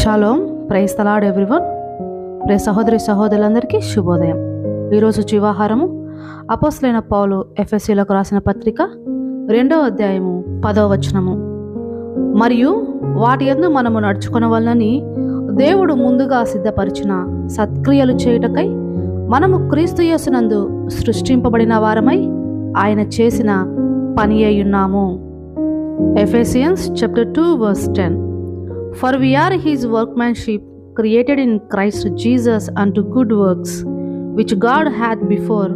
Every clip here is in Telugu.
Shalom praise the Lord everyone pray సహోదరి సహోదరులందరికీ శుభోదయం. ఈరోజు జీవాహారము. అపోస్లైన పౌలు ఎఫ్ఎస్సీలకు రాసిన పత్రిక రెండవ అధ్యాయము పదవ వచనము. మరియు వాటి యందు మనము నడుచుకొనవలనని దేవుడు ముందుగా సిద్ధపరిచిన సత్క్రియలు చేయుటకై మనము క్రీస్తు యేసునందు సృష్టింపబడిన వారమై ఆయన చేసిన పని అయ్యున్నాము Ephesians chapter two verse ten for we are his workmanship created in Christ Jesus and good works which God hath before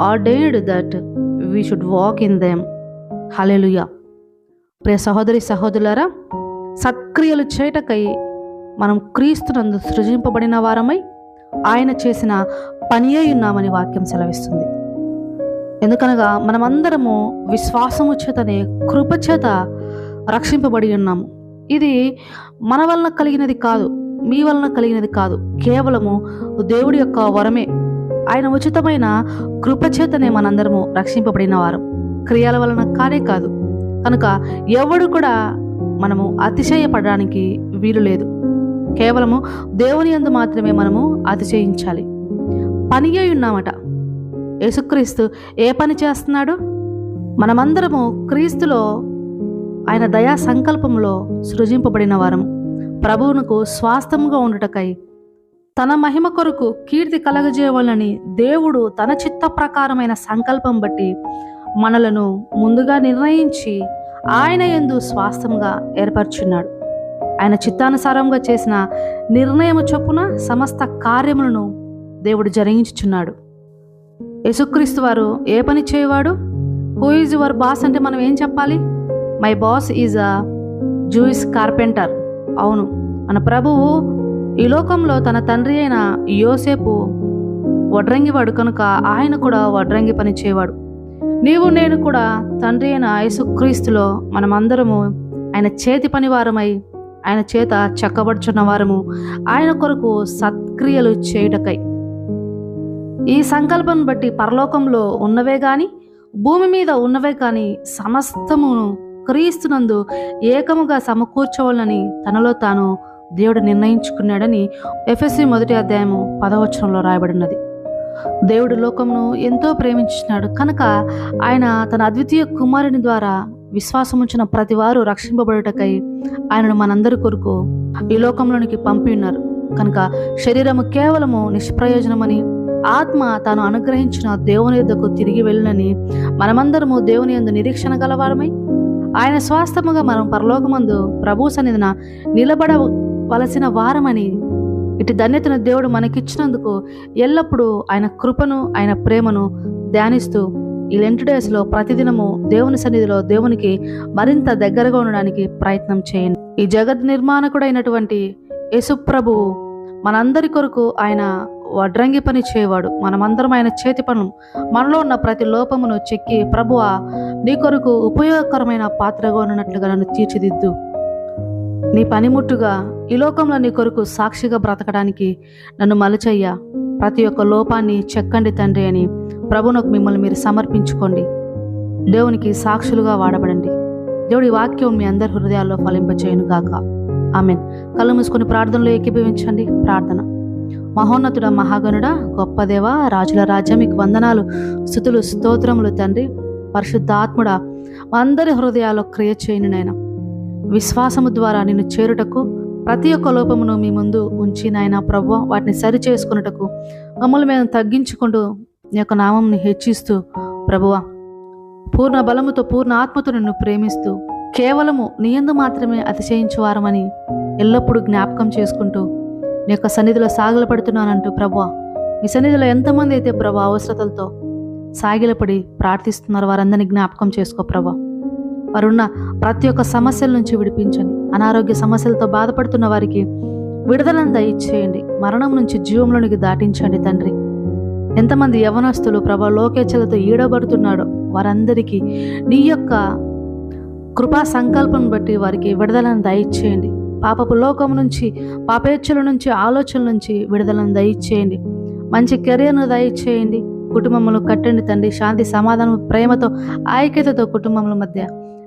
ordained that we should walk in them hallelujah ప్రియ సహోదరి సహోదరులారా సత్క్రియలు చేటకై మనం క్రీస్తు నందు సృజింపబడిన వారమై ఆయన చేసిన పని అయి ఉన్నామని వాక్యం సెలవిస్తుంది. ఎందుకనగా మనమందరము విశ్వాసము చేతనే కృపచేత రక్షింపబడి ఉన్నాము. ఇది మన వలన కలిగినది కాదు మీ వలన కలిగినది కాదు. కేవలము దేవుడి యొక్క వరమే. ఆయన ఉచితమైన కృపచేతనే మనందరము రక్షింపబడిన వారు. క్రియల వలన కానే కాదు. కనుక ఎవడు కూడా మనము అతిశయపడడానికి వీలు లేదు. కేవలము దేవుని యందు మాత్రమే మనము అతిశయించాలి. పని అయి ఉన్నామట. యేసుక్రీస్తు ఏ పని చేస్తున్నాడు? మనమందరము క్రీస్తులో ఆయన దయా సంకల్పంలో సృజింపబడిన వారము. ప్రభువునకు స్వాస్థముగా ఉండుటకై తన మహిమ కొరకు కీర్తి కలగజేయవాలని దేవుడు తన చిత్త ప్రకారమైన సంకల్పం బట్టి మనలను ముందుగా నిర్ణయించి ఆయన ఎందు స్వాస్థంగా ఏర్పరచున్నాడు. ఆయన చిత్తానుసారంగా చేసిన నిర్ణయము చొప్పున సమస్త కార్యములను దేవుడు జరిగించుచున్నాడు. యేసుక్రీస్తు వారు ఏ పని చేయవాడు? హూ ఈజ్ యువర్ బాస్ అంటే మనం ఏం చెప్పాలి? My boss is a Jewish carpenter అవును. మన ప్రభువు ఈ లోకంలో తన తండ్రి అయిన యోసేపు వడ్రంగివాడు కనుక ఆయన కూడా వడ్రంగి పని చేయవాడు నీవు నేను కూడా తండ్రి అయిన యేసుక్రీస్తులో మనమందరము ఆయన చేతి పనివారమై ఆయన చేత చెక్కబడుచున్న వారము ఆయన కొరకు సత్క్రియలు చేయుటకై. ఈ సంకల్పం బట్టి పరలోకంలో ఉన్నవే కానీ భూమి మీద ఉన్నవే కానీ సమస్తమును క్రీస్తునందు ఏకముగా సమకూర్చవాలని తనలో తాను దేవుడు నిర్ణయించుకున్నాడని ఎఫ్ఎస్సి మొదటి అధ్యాయము పదవచనంలో రాయబడినది. దేవుడు లోకమును ఎంతో ప్రేమించినాడు. కనుక ఆయన తన అద్వితీయ కుమారుని ద్వారా విశ్వాసముంచిన ప్రతి వారు రక్షింపబడుటకై ఆయనను మనందరి కొరకు ఈ లోకంలోనికి పంపి ఉన్నారు. కనుక శరీరము కేవలము నిష్ప్రయోజనమని ఆత్మ తాను అనుగ్రహించిన దేవుని యొద్దకు తిరిగి వెళ్ళనని మనమందరము దేవుని యందు నిరీక్షణ గలవారమై ఆయన స్వాస్థముగా మనం పరలోకమందు ప్రభు సన్నిధిన నిలబడవలసిన వారమని ఇటు ధన్యతను దేవుడు మనకిచ్చినందుకు ఎల్లప్పుడూ ఆయన కృపను ఆయన ప్రేమను ధ్యానిస్తూ ఈ లెంట్ డేస్లో ప్రతిదినము దేవుని సన్నిధిలో దేవునికి మరింత దగ్గరగా ఉండడానికి ప్రయత్నం చేయండి. ఈ జగత్ నిర్మాణకుడైనటువంటి యేసుప్రభువు మనందరి కొరకు ఆయన వడ్రంగి పని చేయవాడు మనమందరం ఆయన చేతి పనులు మనలో ఉన్న ప్రతి లోపమును చెక్కి ప్రభువా నీ కొరకు ఉపయోగకరమైన పాత్రగా ఉన్నట్లుగా నన్ను తీర్చిదిద్దు. నీ పనిముట్టుగా ఈ లోకంలో నీ కొరకు సాక్షిగా బ్రతకడానికి నన్ను మలచయ్యా. ప్రతి ఒక్క లోపాన్ని చెక్కండి తండ్రి అని ప్రభునకు మిమ్మల్ని మీరు సమర్పించుకోండి. దేవునికి సాక్షులుగా వాడబడండి. దేవుడి వాక్యం మీ అందరి హృదయాల్లో ఫలింపచేయను గాక. ఆమెన్. కళ్ళు మూసుకొని ప్రార్థనలో ఏకీభవించండి. ప్రార్థన. మహోన్నతుడ మహాగణుడ గొప్ప దేవ రాజుల రాజ్యం మీకు వందనాలు స్థుతులు స్తోత్రములు తండ్రి. పరిశుద్ధాత్ముడ అందరి హృదయాల్లో క్రియ చేయను నాయన. విశ్వాసము ద్వారా నిన్ను చేరుటకు ప్రతి ఒక్క లోపమును మీ ముందు ఉంచి నాయన ప్రభు వాటిని సరి చేసుకున్నటకు మమ్మల్ని మేము తగ్గించుకుంటూ నీ యొక్క నామంని హెచ్చిస్తూ ప్రభువ పూర్ణ బలముతో పూర్ణ ఆత్మతో నిన్ను ప్రేమిస్తూ కేవలము నీ యందు మాత్రమే అతిశయించువారమని ఎల్లప్పుడూ జ్ఞాపకం చేసుకుంటూ నీ యొక్క సన్నిధిలో సాగిలపడుతున్నానంటూ ప్రభు మీ సన్నిధిలో ఎంతమంది అయితే ప్రభు అవసరతలతో సాగిలపడి ప్రార్థిస్తున్నారు వారందరినీ జ్ఞాపకం చేసుకో ప్రభా. వారున్న ప్రతి ఒక్క సమస్యల నుంచి విడిపించండి. అనారోగ్య సమస్యలతో బాధపడుతున్న వారికి విడుదలను దయచేయండి. మరణం నుంచి జీవంలోనికి దాటించండి తండ్రి. ఎంతమంది యవనస్తులు ప్రభా లోకేచ్ఛలతో ఈడబడుతున్నాడో వారందరికీ నీ యొక్క కృపా సంకల్పం బట్టి వారికి విడుదలను దయచేయండి. పాపపు లోకం నుంచి పాపేచ్ఛల నుంచి ఆలోచనల నుంచి విడుదలను దయచేయండి. మంచి కెరియర్ను దయచేయండి. కుటుంబములు కట్టండి తండ్రి. శాంతి సమాధానం ప్రేమతో ఐక్యతతో కుటుంబముల మధ్య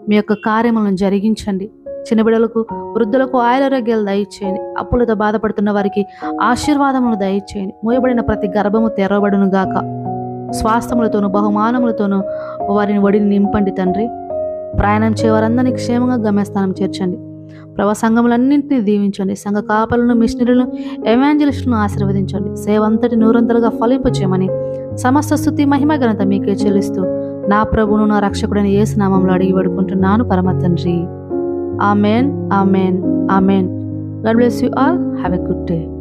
మీ యొక్క కార్యములను జరిగించండి. చిన్న బిడ్డలకు వృద్ధులకు ఆయురారోగ్యాలు దయచేయండి. అప్పులతో బాధపడుతున్న వారికి ఆశీర్వాదములు దయచేయండి. మోయబడిన ప్రతి గర్భము తెరవబడును గాక. స్వాస్థములతోనూ బహుమానములతోనూ వారిని ఒడిని నింపండి తండ్రి. ప్రయాణం చేయవారందరినీ క్షేమంగా గమ్యస్థానం చేర్చండి. ప్రభా సంఘములన్నింటినీ దీవించండి. సంఘ కాపలను మిషనరీలను ఎవాంజలిస్టులను ఆశీర్వదించండి. సేవంతటి నూరంతలుగా ఫలింపచేయమని సమస్త స్థుతి మహిమ ఘనత మీకే చెల్లిస్తూ నా ప్రభును నా రక్షకుడైన ఏ నామంలో అడిగి పడుకుంటున్నాను పరమ తండ్రి. Amen amen amen. God bless you all. Have a good day.